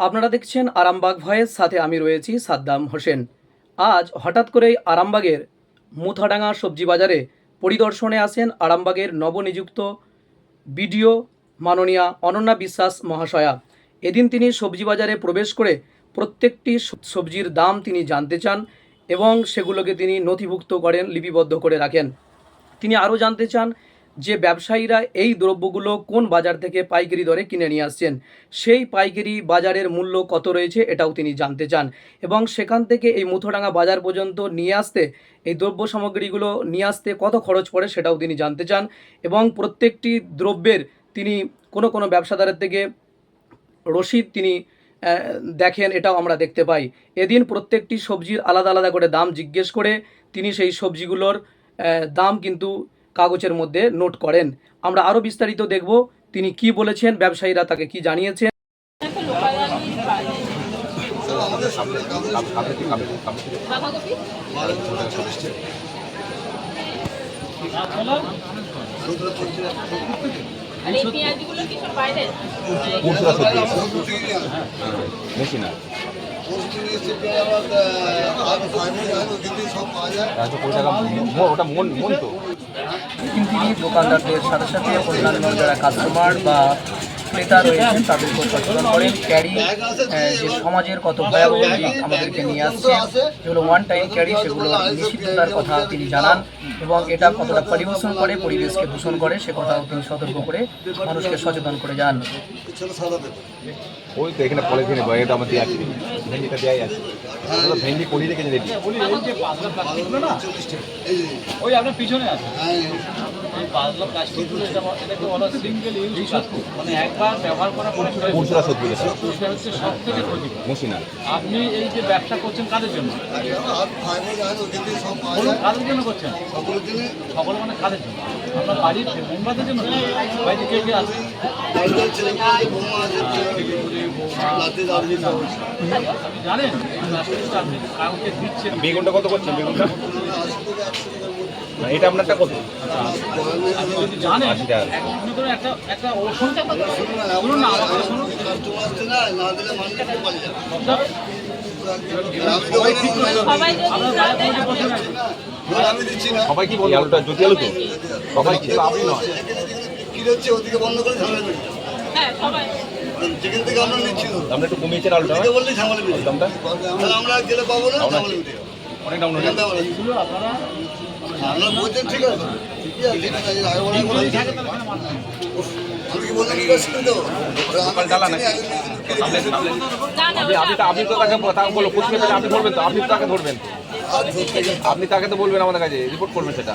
আপনারা দেখছেন আরামবাগ ভয়েস, সাথে আমি রয়েছি সাদ্দাম হোসেন। আজ হঠাৎ করেই আরামবাগের মুথাডাঙ্গা সবজি বাজারে পরিদর্শনে আসেন আরামবাগের নবনিযুক্ত বিডিও মাননীয়া অনন্যা বিশ্বাস মহাশয়া। এদিন তিনি সবজি বাজারে প্রবেশ করে প্রত্যেকটি সবজির দাম তিনি জানতে চান এবং সেগুলোকে তিনি নথিভুক্ত করেন, লিপিবদ্ধ করে রাখেন। তিনি আরও জানতে চান যে ব্যবসায়ীরা এই দ্রব্যগুলো কোন বাজার থেকে পাইকারি দরে কিনে নিয়ে আসছেন, সেই পাইকারি বাজারের মূল্য কত রয়েছে এটাও তিনি জানতে চান। এবং সেখান থেকে এই মুথোডাঙ্গা বাজার পর্যন্ত নিয়ে আসতে, এই দ্রব্য সামগ্রীগুলো নিয়ে আসতে কত খরচ পড়ে সেটাও তিনি জানতে চান। এবং প্রত্যেকটি দ্রব্যের তিনি কোনো কোনো ব্যবসাদারের থেকে রসিদ তিনি দেখেন এটাও আমরা দেখতে পাই। এদিন প্রত্যেকটি সবজির আলাদা আলাদা করে দাম জিজ্ঞেস করে তিনি সেই সবজিগুলোর দাম কিন্তু কাগজের মধ্যে নোট করেন। আমরা আরও বিস্তারিত দেখব তিনি কি বলেছেন ব্যবসায়ীরা তাকে কি জানিয়েছেন। একটা লোকাল আলু বাঁধাকপি আর এই পেঁয়াজগুলো কি সব বাইরের মসুরা সবজি বেশি না একশো কুড়ি টাকা মো- ওটা মন মন তো। কিন্তু দোকানদারদের সাথে সাথে অন্যান্য যারা কাস্টমার বা ক্রেতা রয়েছেন তাদেরকে সচেতন করেন ক্যারি যে সমাজের কত ভয়াবহ দিক আমাদেরকে নিয়ে আসছে যেগুলো ওয়ান টাইম ক্যারি সেগুলো নিষিদ্ধতার কথা তিনি জানান এবং এটা কতটা পরিবেশন করে পরিবেশকে দূষণ করে সে কথাও তিনি সতর্ক করে মানুষকে সচেতন করে যান। ওই তো এখানে পলিথিনে এটা আমার দিয়ে আছে। ভেন্ডিটা দেওয়াই আছে। আমরা ভেন্ডি করি রেখেছি রেডি ওই আপনার পিছনে আছে। এই পাতলা প্লাস্টিকগুলো এটা সিঙ্গেল ইউজ মানে একবার ব্যবহার করার পরে সেটা মসুরা সেটা হচ্ছে সব থেকে আপনি এই যে ব্যবসা করছেন কাদের জন্য? কাদের জন্য করছেন? সকল মানে কাদের জন্য? আপনার বাড়ির মেম্বারদের জন্য? বাড়িতে কে কে আছে? জানেন? কাউকে দিচ্ছেন? বেগুনটা কত করছেন? বেগুনটা না, এটা আপনারটা কত? মনে সবাই আপনার কি বলি? আলুটা জ্যোতি আলু তো? সবাই কি? আপনি নয় হচ্ছে ওদিকে বন্ধ করে ঝামেলা হ্যাঁ? সবাই যেখান থেকে আমরা নিচ্ছি আমরা একটু কমিয়েছেন আলুটা ঝামেলা বেরিয়ে যাবে। দামটা তাহলে আমরা গেলে পাবো না ঝামেলা। অনেক ডাউন হয়ে ঝামেলা বেরিয়ে যাবে। আপনারা আপনারা বলছেন ঠিক আছে। ঠিকই আছে আগে বলে বলে আমি কি বললাম কি করছি তো আপনি তো তাকে তাকে বলো পুলিশকে পেলে আপনি ধরবেন তো আপনি তাকে ধরবেন। আপনি তাকে তো বলবেন আমাদের কাছে রিপোর্ট করবেন সেটা।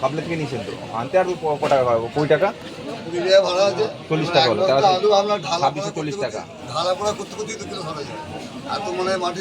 সাবলে থেকে নিয়েছেন তো? আনতে আর ক- টাকা হবে? কুড়ি টাকা? চল্লিশ টাকা হলো, ছাব্বিশশো চল্লিশ টাকা। করতে- ঢালা পোড়া করতে করতেই তো কিলো ধরা যায়। আর তো মনে হয় মাটি